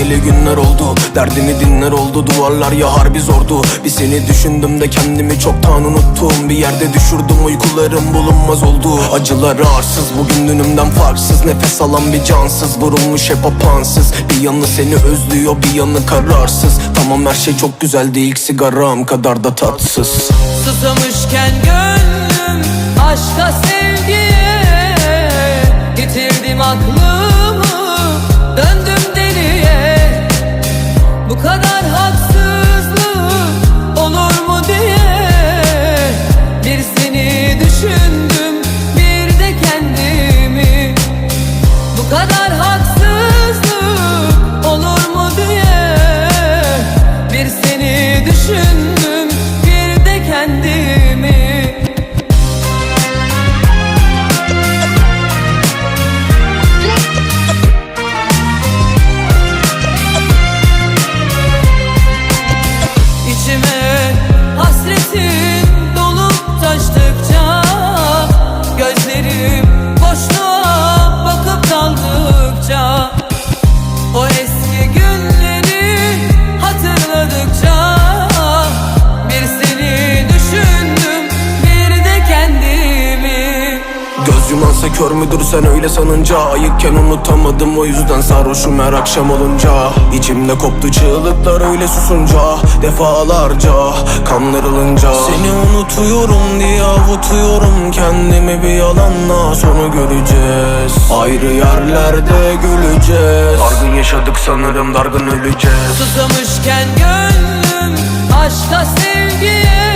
diyeli günler oldu. Derdini dinler oldu. Duvarlar ya harbi zordu. Bir seni düşündüm de kendimi çoktan unuttum. Bir yerde düşürdüm uykularım bulunmaz oldu. Acılar arsız bugün dünümden farksız. Nefes alan bir cansız vurulmuş hep apansız Bir yanı seni özlüyor bir yanı kararsız. Tamam her şey çok güzeldi ilk sigaram kadar da tatsız. Susamışken gönlüm aşka sevgiye kadar haksızlık Kör müdür sen öyle sanınca? Ayıkken unutamadım o yüzden sarhoşum her akşam olunca. İçimde koptu çığlıklar öyle susunca Defalarca kanlarılınca Seni unutuyorum diye avutuyorum Kendimi bir yalanla. Sonu göreceğiz. Ayrı yerlerde güleceğiz. Dargın yaşadık sanırım dargın öleceğiz. Susamışken gönlüm aşka sevgiye